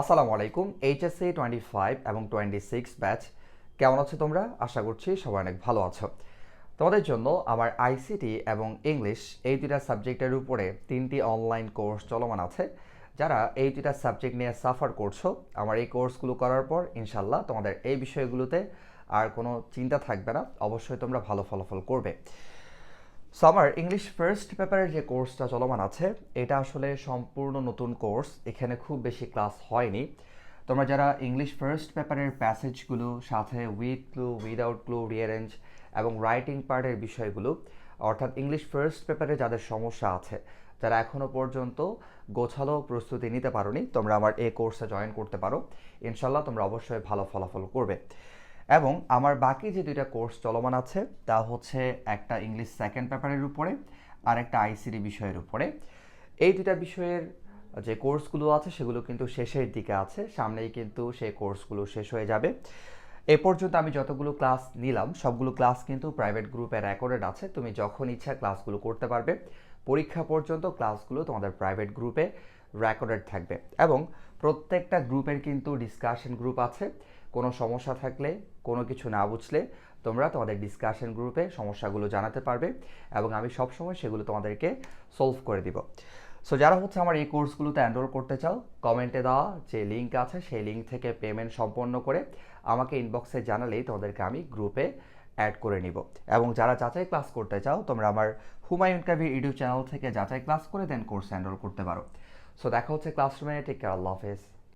আসসালামু আলাইকুম, HSC twenty five এবং টোয়েন্টি সিক্স ব্যাচ কেমন আছো তোমরা? আশা করছি সবাই অনেক ভালো আছো। তোমাদের জন্য আমার আইসিটি এবং ইংলিশ এই দুটা সাবজেক্টের উপরে তিনটি অনলাইন কোর্স চলমান আছে। যারা এই দুটা সাবজেক্ট নিয়ে সাফার করছ, আমার এই কোর্সগুলো করার পর ইনশাল্লাহ তোমাদের এই বিষয়গুলোতে আর কোনো চিন্তা থাকবে না, অবশ্যই তোমরা ভালো ফলাফল করবে। সো আমার ইংলিশ ফার্স্ট পেপারের যে কোর্সটা চলমান আছে, এটা আসলে সম্পূর্ণ নতুন কোর্স এখানে খুব বেশি ক্লাস হয়নি। তোমরা যারা ইংলিশ ফার্স্ট পেপারের প্যাসেজগুলো সাথে with clue without clue rearrange এবং রাইটিং পার্টের বিষয়গুলো, অর্থাৎ ইংলিশ ফার্স্ট পেপারে যাদের সমস্যা আছে যারা এখনও পর্যন্ত গোছালো প্রস্তুতি নিতে পারোনি। তোমরা আমার এই কোর্সে জয়েন করতে পারো। ইনশাল্লাহ তোমরা অবশ্যই ভালো ফলাফল করবে। এবং আমার বাকি যে দুইটা কোর্স চলমান আছে, তা হচ্ছে একটা ইংলিশ সেকেন্ড পেপারের উপরে আর একটা আইসিডি বিষয়ের উপরে। এই দুইটা বিষয়ের যে কোর্সগুলো আছে, সেগুলো কিন্তু শেষের দিকে আছে। সামনেই কিন্তু সেই কোর্সগুলো শেষ হয়ে যাবে। এ পর্যন্ত আমি যতগুলো ক্লাস নিলাম, সবগুলো ক্লাস কিন্তু প্রাইভেট গ্রুপে রেকর্ডেড আছে। তুমি যখন ইচ্ছা ক্লাসগুলো করতে পারবে, পরীক্ষা পর্যন্ত ক্লাসগুলো তোমাদের প্রাইভেট গ্রুপে রেকর্ডেড থাকবে। এবং প্রত্যেকটা গ্রুপের কিন্তু ডিসকাশন গ্রুপ আছে। কোনো সমস্যা থাকলে কোনো কিছু না বুঝলে তোমরা তোমাদের ডিসকাশন গ্রুপে সমস্যাগুলো জানাতে পারবে এবং আমি সবসময় সেগুলো তোমাদেরকে সলভ করে দিব। সো যারা হচ্ছে আমার এই কোর্সগুলোতে এনরোল করতে চাও কমেন্টে দেওয়া যে লিঙ্ক আছে সেই লিঙ্ক থেকে পেমেন্ট সম্পন্ন করে আমাকে ইনবক্সে জানালেই তোমাদেরকে আমি গ্রুপে অ্যাড করে নিব। এবং যারা যাচাই ক্লাস করতে চাও, তোমরা আমার হুমায়ুন কাবির ইউটিউব চ্যানেল থেকে যাচাই ক্লাস করে দেন কোর্স এনরোল করতে পারো। সো দেখা হচ্ছে ক্লাসরুমে টেক কেয়ার আল্লাহ হাফেজ।